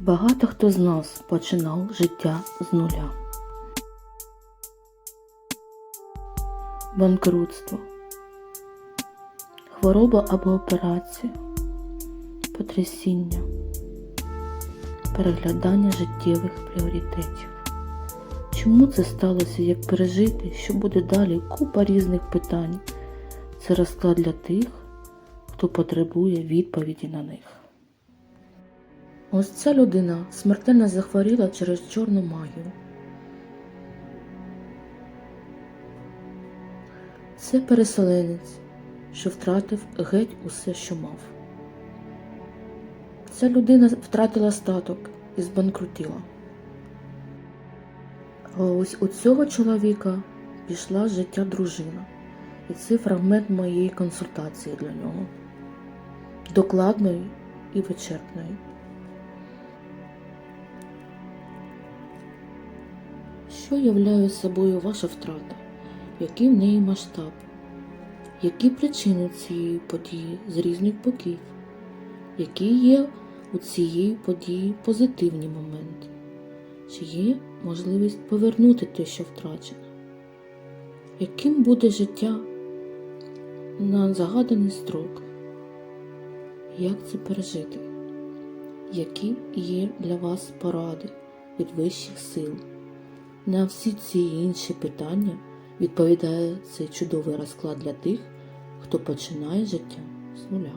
Багато хто з нас починав життя з нуля. Банкрутство, хвороба або операція, потрясіння, переглядання життєвих пріоритетів. Чому це сталося, як пережити, що буде далі? Купа різних питань. Це розклад для тих, хто потребує відповіді на них. Ось ця людина смертельно захворіла через чорну магію. Це переселенець, що втратив геть усе, що мав. Ця людина втратила статок і збанкрутіла. А ось у цього чоловіка пішла життя дружина. І це фрагмент моєї консультації для нього. Докладної і вичерпної. Що являє собою ваша втрата? Який в неї масштаб? Які причини цієї події з різних боків? Які є у цієї події позитивні моменти? Чи є можливість повернути те, що втрачено? Яким буде життя на загаданий строк? Як це пережити? Які є для вас поради від вищих сил? На всі ці інші питання відповідає цей чудовий розклад для тих, хто починає життя з нуля.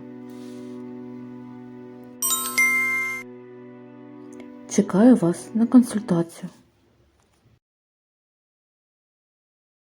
Чекаю вас на консультацію.